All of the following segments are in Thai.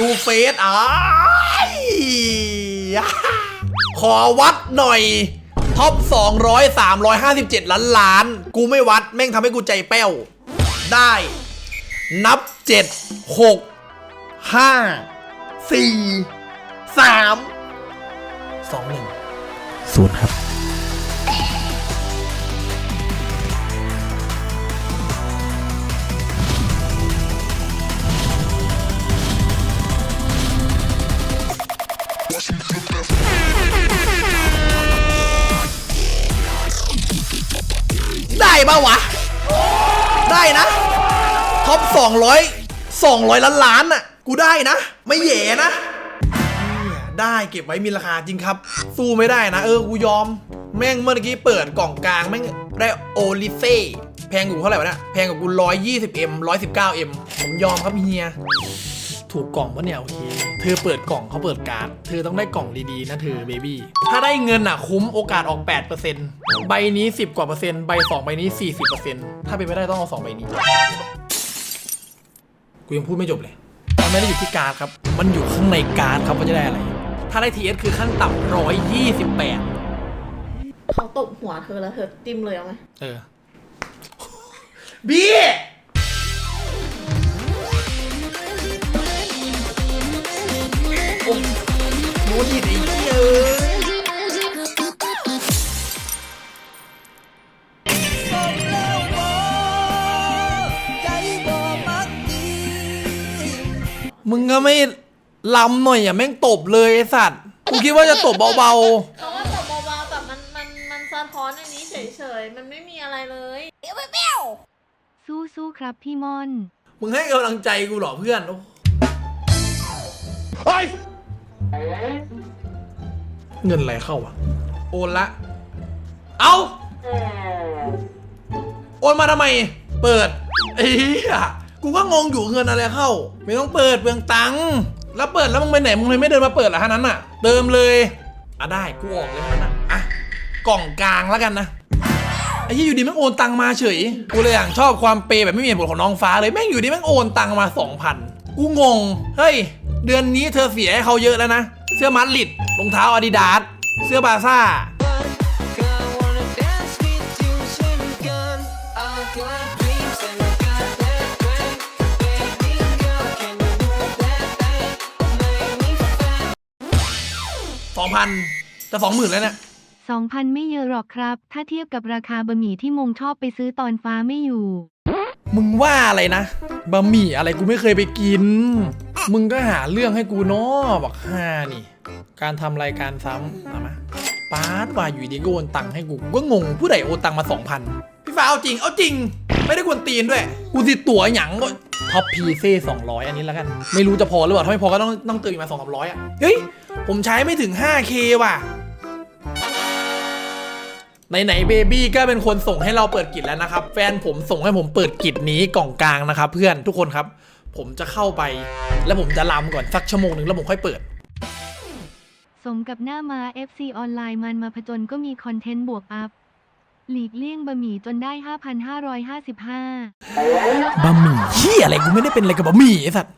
ดูเฟซอ้ายขอวัดหน่อย ท็อป 200 357 ล้านล้าน กูไม่วัด แม่งทำให้กูใจแป้ว ได้ นับ 7 6 5 4 3 2 1 0 ครับ ได้ปะวะ ได้นะ ท็อป 200 200 ล้านล้านน่ะ กูได้นะ ไม่แย่นะเนี่ยได้เก็บไว้มีราคาจริงครับ สู้ไม่ได้นะ เออ กูยอม แม่งเมื่อกี้เปิดกล่องกลาง แม่งได้โอลิเซ่แพงกว่ากูเท่าไหร่วะเนี่ยแพงกว่ากู 120M 119M ผมยอมครับเฮีย ถูกกล่องปะเนี่ยโอเค เธอเปิดกล่องเขาเปิดการ์ด เธอต้องได้กล่องดีๆนะเธอเบบี้ ถ้าได้เงินอะคุ้มโอกาสออก 8%ใบนี้ 10 กว่าเปอร์เซ็นต์ใบ 2 ใบนี้ 40%ถ้าเป็นไม่ได้ต้องเอา 2 ใบนี้ กูยังพูดไม่จบเลย มันไม่ได้อยู่ที่การ์ดครับ มันอยู่ข้างในการ์ดครับว่าจะได้อะไร ถ้าได้ TS คือขั้นต่ำ128 เขาตบหัวเธอแล้วเธอจิ้มเลยเอาไหมเออ บี้ โน้ตผิดไอ้เหี้ยเอ้ยมึงก็ไม่ลำหน่อยอะแม่งตบเลยไอ้สัตว์กูคิดว่าจะตบเบาเขาว่าตบเบาๆแต่มันมันมันสะท้อนอันนี้เฉยๆ มันไม่มีอะไรเลยสู้สู้ๆครับพี่มอน ๆ มึงให้กำลังใจกูเหรอเพื่อนโอ้ เงินอะไรเข้าวะโอนละ เอาโอนมาทำไม เปิดไอ้เหี้ยกูก็งงอยู่เงินอะไรเข้า ไม่ต้องเปิดเปลืองตังค์แล้วเปิดแล้วมึงไปไหนมึงเลยไม่เดินมาเปิดหรอฮะนั้นอะ เติมเลยอะได้กูออกเลยฮะนั้นอะอะกล่องกลางแล้วกันนะไอ้ที่อยู่ดีแม่งโอนตังมาเฉย กูเลยอย่างชอบความเปย์แบบไม่มีเหตุผลของน้องฟ้าเลยแม่งอยู่ดีแม่งโอนตังมา2,000กูงง เฮ้ย เดือนนี้เธอเสียให้เขาเยอะแล้วนะ เสื้อมัดลิดรองเท้าอาดิดาสเสื้อบาซ่า I wanna dance with you เช่นกัน I got dreams and I got that way Baby girl can you move that thing Make me feel 2,000จะ20,000แล้วเนี่ย 2,000 ไม่เยอะหรอกครับ ถ้าเทียบกับราคาบะหมี่ที่มงชอบไปซื้อตอนฟ้าไม่อยู่ มึงว่าอะไรนะ บะหมี่อะไรกูไม่เคยไปกิน มึงก็หาเรื่องให้กูเนาะบอกฮ่านี่ การทำรายการซ้ำเอามาป้าดว่าอยู่ดีก็โอนตังค์ให้กูกูก็งงผู้ใดโอนตังค์มา2,000พี่ฟ้าเอาจริง เอาจริง ไม่ได้กวนตีนด้วย กูติตั๋วหยังก็ท็อปพีเซ่200อันนี้แล้วกัน ไม่รู้จะพอหรือเปล่า ถ้าไม่พอก็ต้องต้องเติมอีกมา2 3 0 0อะ เฮ้ย ผมใช้ไม่ถึง 5K ว่ะไหนๆเบบี้ก็เป็นคนส่งให้เราเปิดกิจแล้วนะครับ แฟนผมส่งให้ผมเปิดกิจนี้กล่องกลางนะครับ เพื่อนทุกคนครับ ผมจะเข้าไปแล้วผมจะลำก่อนสักชั่วโมงหนึ่งแล้วผมค่อยเปิด สมกับหน้ามา FC ออนไลน์มันมาผจญก็มีคอนเทนต์บวกอัพ หลีกเลี่ยงบะหมี่จนได้ 5,555 บะหมี่เฮียอะไรกูไม่ได้เป็นอะไรกับบะหมี่ไอ้สัตว์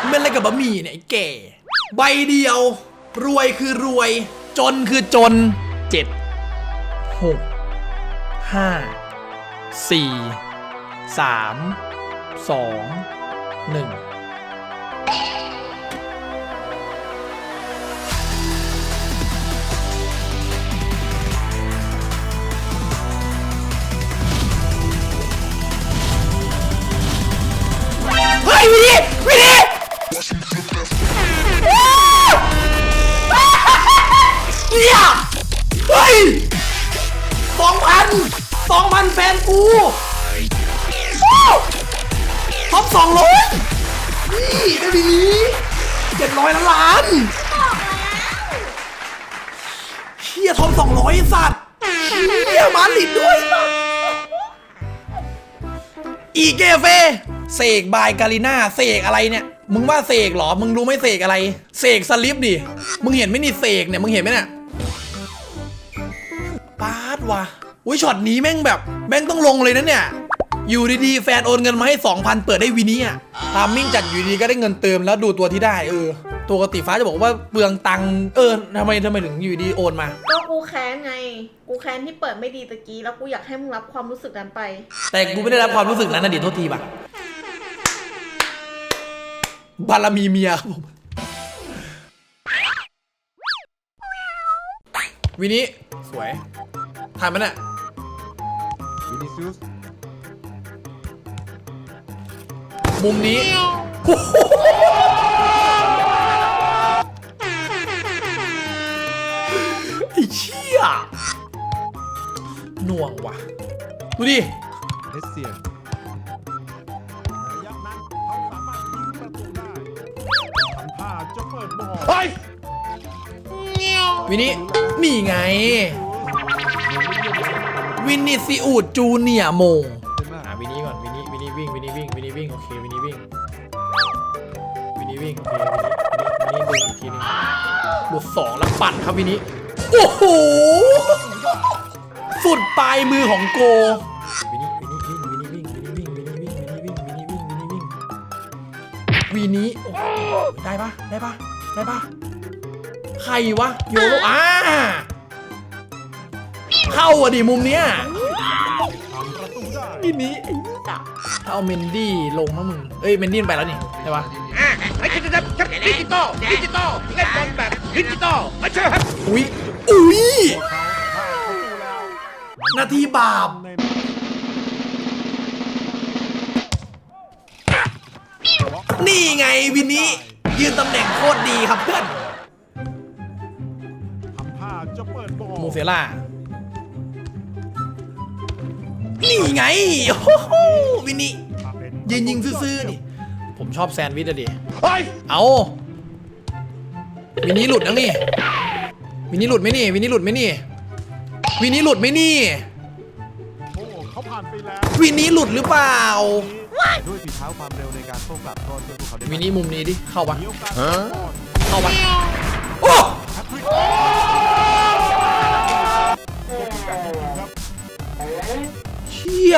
มึงเป็นอะไรกับบะหมี่เนี่ยไอ้แก่ ใบเดียว รวยคือรวย จนคือจนเจ็ดหกห้าสี่สามสอง หนึ่งเฮ้ยวิธีวิธีเนี่ยเฮ้ยสองพันสองพันแฟนกู ท็อปสองร้อยนี่ได้ดีเจ็ดร้อยล้านล้านเฮียท็อปสองร้อยสัตว์เฮียมาลิดด้วยสัตว์อีเกเฟเสกบายกาลิน่าเสกอะไรเนี่ย มึงว่าเสกหรอ มึงรู้ไหมเสกอะไร เสกสลิปดิ มึงเห็นไหมนี่เสกเนี่ย มึงเห็นไหมเนี่ยปาดว่ะอุ้ยช็อตนี้แม่งแบบ แม่งต้องลงเลยนะเนี่ย อยู่ดีๆแฟนโอนเงินมาให้ 2,000 เปิดได้วินี่อะทามมิ่งจัดอยู่ดีก็ได้เงินเติมแล้วดูตัวที่ได้เออตัวปกติฟ้าจะบอกว่าเปลืองตังค์เออทำไมทำไมถึงอยู่ดีโอนมา ก็กูแค้นไง กูแค้นที่เปิดไม่ดีตะกี้แล้วกูอยากให้มึงรับความรู้สึกนั้นไป แต่กูไม่ได้รับความรู้สึกนั้นนะดิโทษทีป่ะบารมีเมียครับผมวินี้สวยถ่ายมันอะวินิซิอุส มุมนี้ไอ้เชี่ยหน่วงว่ะ ดูดิเอสเซียนระยะนั้นเขาสามารถยิงประตูได้ทำท่าจะเปิดบอลเฮ้ยวินี่นี่ไง วินิซิอูดจูเนียร์โมง นี่วิ่งโอเควินี่ดึงอีกทีนึงบวกสองแล้วปั่นครับวินี่โอ้โหสุดปลายมือของโกวินี่วินี่วิ่งวินี่วิ่งวินี่วิ่งวินี่วิ่งวินี่วิ่งวินี่วิ่งวินี่วิ่งวินี้ได้ปะได้ปะได้ปะใครวะโยโรอ่าเข้าอะดิมุมเนี้ยทำประตูได้ทีนี้ไอ้เหี้ยถ้าเอาเมนดี้ลงนะมึงเอ้ยเมนดี้มันไปแล้วนี่ใช่ปะ ไอ้ดิจิตอลดิจิตอลดิจิตอลเล่นบอลแบบดิจิตอลมาเชิญครับอุ้ยอุ้ยนาทีบาปนี่ไงวินนี้ ยืนตำแหน่งโคตรดีครับเพื่อนทำท่าจะเปิดบอลโมเซล่า นี่ไง โอ้โหวินนี่ยืนยิงซื่อๆนี่ ผมชอบแซนด์วิชอะดิเฮ้ยเอาวินนี้หลุดนะนี่ วินนี้หลุดไหมนี่ วินนี้หลุดไหมนี่ วินนี้หลุดไหมนี่ โอ้เขาผ่านไปแล้ววินนี้หลุดหรือเปล่า ด้วยฝีเท้าความเร็วในการโต้กลับก็ช่วยพวกเขาได้วินนี้มุมนี้ดิ เข้าปะมีโอกาสได้บอลเข้าปะโอ้แฮตทริกเชี่ย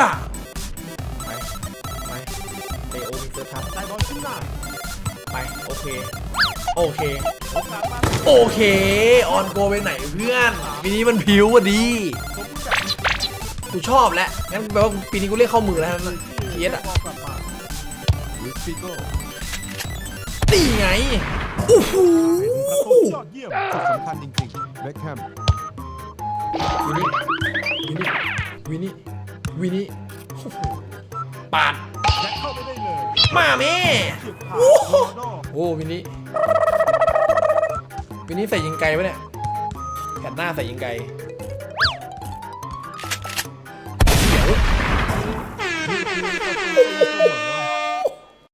เตโอมีเซอร์ทับได้บอลขึ้นหน้าไปโอเค โอเคโอกาสมาโอเค ออนโกไปไหนเพื่อนปีนี้มันผิวอะดีสมบูรณ์แบบกูชอบแล้วงั้นแปลว่าปีนี้กูเรียกเข้ามือแล้วนะเทียสอะบอลกลับมาลุยสฟิโก้นี่ไงโอ้โหประตูยอดเยี่ยมจุดสำคัญจริงๆเบคแฮมวินี่วินี่วินี่วินี่โอ้โหปาดและเข้าไป มาแม่โอ้โหโอ้วินนี่วินนี่ใส่ยิงไกลปะเนี่ยแผ่นหน้าใส่ยิงไกล